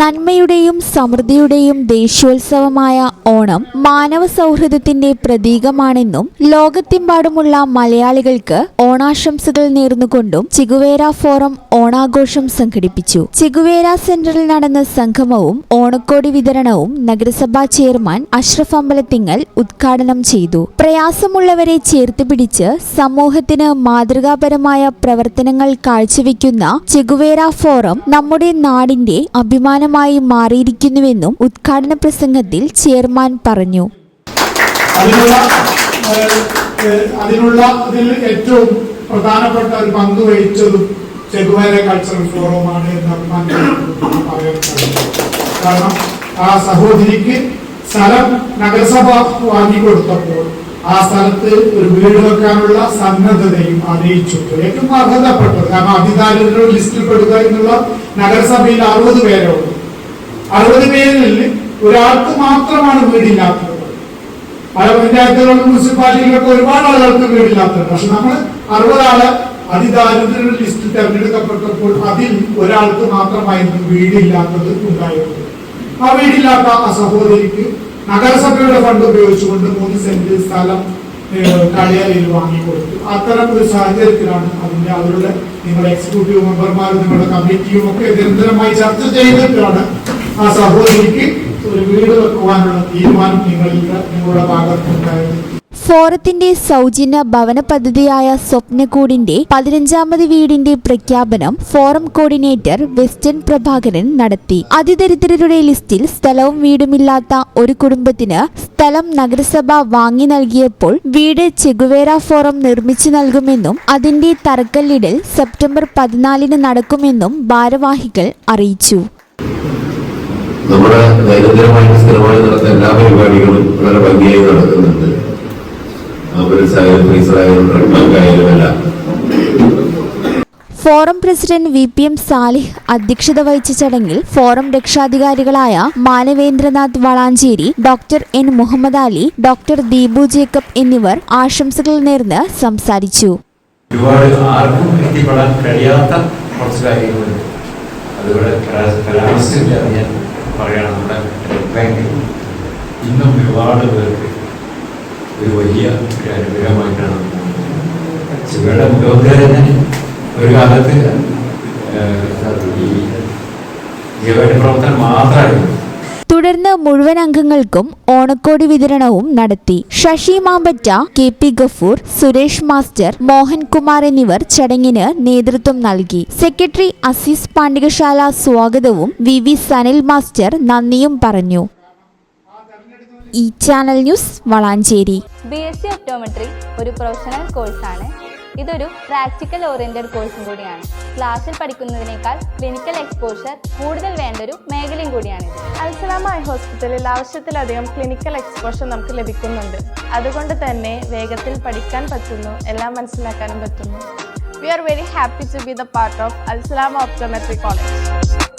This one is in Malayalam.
നന്മയുടെയും സമൃദ്ധിയുടെയും ദേശീയോത്സവമായ ഓണം മാനവ സൗഹൃദത്തിന്റെ പ്രതീകമാണെന്നും ലോകത്തെമ്പാടുമുള്ള മലയാളികൾക്ക് ഓണാശംസകൾ നേർന്നുകൊണ്ടും ചിഗുവേര ഫോറം ഓണാഘോഷം സംഘടിപ്പിച്ചു. ചിഗുവേര സെന്ററിൽ നടന്ന സംഗമവും ഓണക്കോടി വിതരണവും നഗരസഭാ ചെയർമാൻ അഷ്റഫ് അമ്പലത്തിങ്ങൽ ഉദ്ഘാടനം ചെയ്തു. പ്രയാസമുള്ളവരെ ചേർത്ത് പിടിച്ച് സമൂഹത്തിന് മാതൃകാപരമായ പ്രവർത്തനങ്ങൾ കാഴ്ചവെക്കുന്ന ചെഗുവേര ഫോറം നമ്മുടെ നാടിന്റെ അഭിമാനമായി മാറിയിരിക്കുന്നുവെന്നും ഉദ്ഘാടന പ്രസംഗത്തിൽ ചെയർമാൻ പറഞ്ഞു. അതിനുള്ള ഇതിൽ ഏറ്റവും പ്രധാനപ്പെട്ട ഒരു പങ്ക് വഹിച്ചതും ചെഗുവേര കൾച്ചറൽ ഫോറമാണ് എന്ന് കാരണം ആ സഹോദരിക്ക് സ്ഥലം നഗരസഭ വാങ്ങിക്കൊടുത്തപ്പോൾ ആ സ്ഥലത്ത് ഒരു വീട് വെക്കാനുള്ള സന്നദ്ധതയും അറിയിച്ചു ഏറ്റവും അർഹതപ്പെട്ടത്. കാരണം അതിദാരിദ്ര്യ ലിസ്റ്റിൽ പെടുക എന്നുള്ള നഗരസഭയിൽ അറുപത് പേരുള്ളൂ അറുപത് പേരിൽ ഒരാൾക്ക് മാത്രമാണ് വീടില്ലാത്തത്. പല പഞ്ചായത്തുകളിലും മുനിസിപ്പാലിറ്റികളൊക്കെ ഒരുപാട് ആളുകൾക്ക് വീടില്ലാത്തത്. പക്ഷെ നമ്മൾ അറുപതാൾ അതിദാരിദ്ര്യ ലിസ്റ്റ് തെരഞ്ഞെടുക്കപ്പെട്ടപ്പോൾ അതിൽ ഒരാൾക്ക് മാത്രമായിരുന്നു വീടില്ലാത്തത് ഉണ്ടായിരുന്നത് ആ വീടില്ലാത്ത ആ സഹോദരിക്ക് നഗരസഭയുടെ ഫണ്ട് ഉപയോഗിച്ചുകൊണ്ട് മൂന്ന് സെന്റ് സ്ഥലം ഏഹ്, വാങ്ങി കൊടുത്തു അത്തരം ഒരു സാഹചര്യത്തിലാണ് അതിന്റെ അവരുടെ നിങ്ങളുടെ എക്സിക്യൂട്ടീവ് മെമ്പർമാരും നിങ്ങളുടെ കമ്മിറ്റിയും ഒക്കെ നിരന്തരമായി ചർച്ച ചെയ്തിട്ടാണ് ആ സഹോദരിക്ക് ഒരു വീട് വെക്കുവാനുള്ള തീരുമാനം നിങ്ങളിൽ നിങ്ങളുടെ ഭാഗത്തുണ്ടായത് ഫോറത്തിന്റെ സൗജന്യ ഭവന പദ്ധതിയായ സ്വപ്നകൂടിന്റെ പതിനഞ്ചാമത് വീടിന്റെ പ്രഖ്യാപനം ഫോറം കോർഡിനേറ്റർ വെസ്റ്റേൺ പ്രഭാകരൻ നടത്തി. അതിദരിദ്രരുടെ ലിസ്റ്റിൽ സ്ഥലവും വീടുമില്ലാത്ത ഒരു കുടുംബത്തിന് സ്ഥലം നഗരസഭ വാങ്ങി നൽകിയപ്പോൾ വീട് ചെഗുവേര ഫോറം നിർമ്മിച്ചു നൽകുമെന്നും അതിന്റെ തറക്കല്ലിടൽ സെപ്റ്റംബർ പതിനാലിന് നടക്കുമെന്നും ഭാരവാഹികൾ അറിയിച്ചു. നമ്മുടെ ദൈനംദിനമായിട്ട് സ്ഥിരമായി നടത്തുന്ന എല്ലാ പരിപാടികളും വളരെ ഭംഗിയായി നടക്കുന്നുണ്ട്. ആംബുലൻസ് ആയാലും എല്ലാം forum president V P M Salih അധ്യക്ഷത വഹിച്ച ചടങ്ങിൽ forum രക്ഷാധികാരികളായ Manavendranath Valanchery doctor N Muhammad Ali doctor Deepu Jacob എന്നിവർ ആശംസകൾ നേർന്ന് സംസാരിച്ചു. ഒരുപാട് ആർക്കും എത്തിപ്പെടാൻ കഴിയാത്ത കുറച്ച് കാര്യങ്ങളുണ്ട്. അതുപോലെ കലാമിസ്റ്റിന്റെ ഞാൻ പറയുകയാണ് നമ്മുടെ യു ഇന്നും ഒരുപാട് പേർക്ക് ഒരു വലിയ അനുഗ്രഹമായിട്ടാണ് ശിവയുടെ മുഖോദ്ധാരം ഒരു കാലത്ത് ഈ ജീവന്റെ പ്രവർത്തനം മാത്രമായിരുന്നു. തുടർന്ന് മുഴുവൻ അംഗങ്ങൾക്കും ഓണക്കോടി വിതരണവും നടത്തി. Sasi Mampatta K P Gafoor Suresh master Mohankumar എന്നിവർ ചടങ്ങിന് നേതൃത്വം നൽകി. സെക്രട്ടറി അസീസ് പാണ്ഡികശാല സ്വാഗതവും വി വി സനിൽ മാസ്റ്റർ നന്ദിയും പറഞ്ഞു. ഈ channel news Valanchery. B S C ഒരു പ്രൊഫഷണൽ കോഴ്സാണ് ഇതൊരു പ്രാക്ടിക്കൽ ഓറിയന്റഡ് കോഴ്സും കൂടിയാണ്. ക്ലാസ്സിൽ പഠിക്കുന്നതിനേക്കാൾ ക്ലിനിക്കൽ എക്സ്പോഷർ കൂടുതൽ വേണ്ട ഒരു മേഖലയും കൂടിയാണിത്. ഐ ഹോസ്പിറ്റലിൽ ആവശ്യത്തിലധികം ക്ലിനിക്കൽ എക്സ്പോഷർ നമുക്ക് ലഭിക്കുന്നുണ്ട്. അതുകൊണ്ട് തന്നെ വേഗത്തിൽ പഠിക്കാൻ പറ്റുന്നു എല്ലാം മനസ്സിലാക്കാനും പറ്റുന്നു. We are very happy to be the part of Alsalama Optometry College